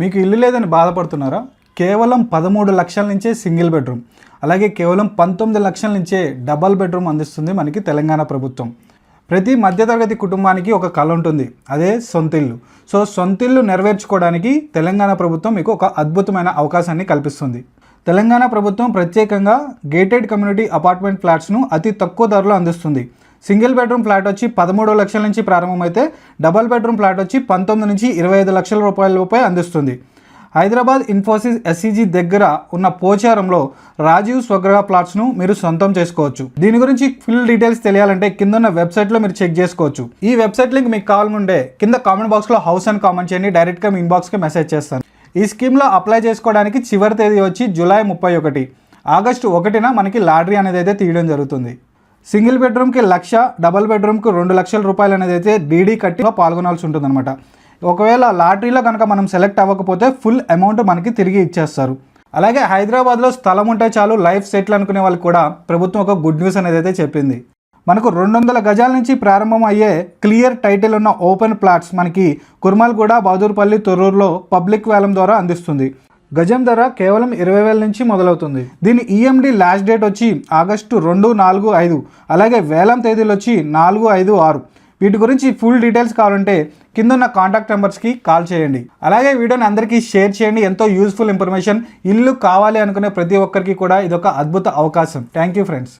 మీకు ఇల్లు లేదని బాధపడుతున్నారా? కేవలం పదమూడు లక్షల నుంచే సింగిల్ బెడ్రూమ్ అలాగే కేవలం పంతొమ్మిది లక్షల నుంచే డబల్ బెడ్రూమ్ అందిస్తుంది మనకి తెలంగాణ ప్రభుత్వం. ప్రతి మధ్యతరగతి కుటుంబానికి ఒక కళ ఉంటుంది అదే సొంతిల్లు సో సొంతిల్లు నెరవేర్చుకోవడానికి తెలంగాణ ప్రభుత్వం మీకు ఒక అద్భుతమైన అవకాశాన్ని కల్పిస్తుంది. తెలంగాణ ప్రభుత్వం ప్రత్యేకంగా గేటెడ్ కమ్యూనిటీ అపార్ట్మెంట్ ఫ్లాట్స్ను అతి తక్కువ ధరలో అందిస్తుంది. సింగిల్ బెడ్రూమ్ ఫ్లాట్ వచ్చి పదమూడు లక్షల నుంచి ప్రారంభమైతే డబల్ బెడ్రూమ్ ఫ్లాట్ వచ్చి పంతొమ్మిది నుంచి ఇరవై ఐదు లక్షల రూపాయల రూపాయ అందిస్తుంది. హైదరాబాద్ ఇన్ఫోసిస్ ఎస్సీజీ దగ్గర ఉన్న పోచారంలో రాజీవ్ స్వగ్రహ ప్లాట్స్ను మీరు సొంతం చేసుకోవచ్చు. దీని గురించి ఫుల్ డీటెయిల్స్ తెలియాలంటే కింద ఉన్న వెబ్సైట్లో మీరు చెక్ చేసుకోవచ్చు. ఈ వెబ్సైట్ లింక్ మీకు కావాలనుండే కింద కామెంట్ బాక్స్లో హౌస్ అని కామెంట్ చేయండి డైరెక్ట్గా మీ ఇన్బాక్స్కి మెసేజ్ చేస్తాను. ఈ స్కీమ్లో అప్లై చేసుకోవడానికి చివరి తేదీ వచ్చి జూలై ముప్పై ఒకటి. ఆగస్టు ఒకటిన మనకి లాటరీ అనేది అయితే తీయడం జరుగుతుంది. సింగిల్ బెడ్రూమ్కి లక్ష డబల్ బెడ్రూమ్కి రెండు లక్షల రూపాయలు అనేది అయితే డీడీ కట్టిలో పాల్గొనాల్సి ఉంటుందన్నమాట. ఒకవేళ లాటరీలో కనుక మనం సెలెక్ట్ అవ్వకపోతే ఫుల్ అమౌంట్ మనకి తిరిగి ఇచ్చేస్తారు. అలాగే హైదరాబాద్లో స్థలం ఉంటే చాలు లైఫ్ సెటిల్ అనుకునే వాళ్ళు కూడా ప్రభుత్వం ఒక గుడ్ న్యూస్ అనేది అయితే చెప్పింది. మనకు రెండు వందల గజాల నుంచి ప్రారంభం అయ్యే క్లియర్ టైటిల్ ఉన్న ఓపెన్ ప్లాట్స్ మనకి కుర్మల్గూడ బహదూర్పల్లి తొర్రూరులో పబ్లిక్ వేలం ద్వారా అందిస్తుంది. గజం ధర కేవలం ఇరవై వేల నుంచి మొదలవుతుంది. దీని ఈఎండి లాస్ట్ డేట్ వచ్చి ఆగస్టు రెండు నాలుగు ఐదు అలాగే వేలం తేదీలు వచ్చి నాలుగు ఐదు ఆరు. వీటి గురించి ఫుల్ డీటెయిల్స్ కావాలంటే కింద ఉన్న కాంటాక్ట్ నెంబర్స్కి కాల్ చేయండి. అలాగే వీడియోని అందరికీ షేర్ చేయండి. ఎంతో యూస్ఫుల్ ఇన్ఫర్మేషన్ ఇల్లు కావాలి అనుకునే ప్రతి ఒక్కరికి కూడా ఇది ఒక అద్భుత అవకాశం. Thank you friends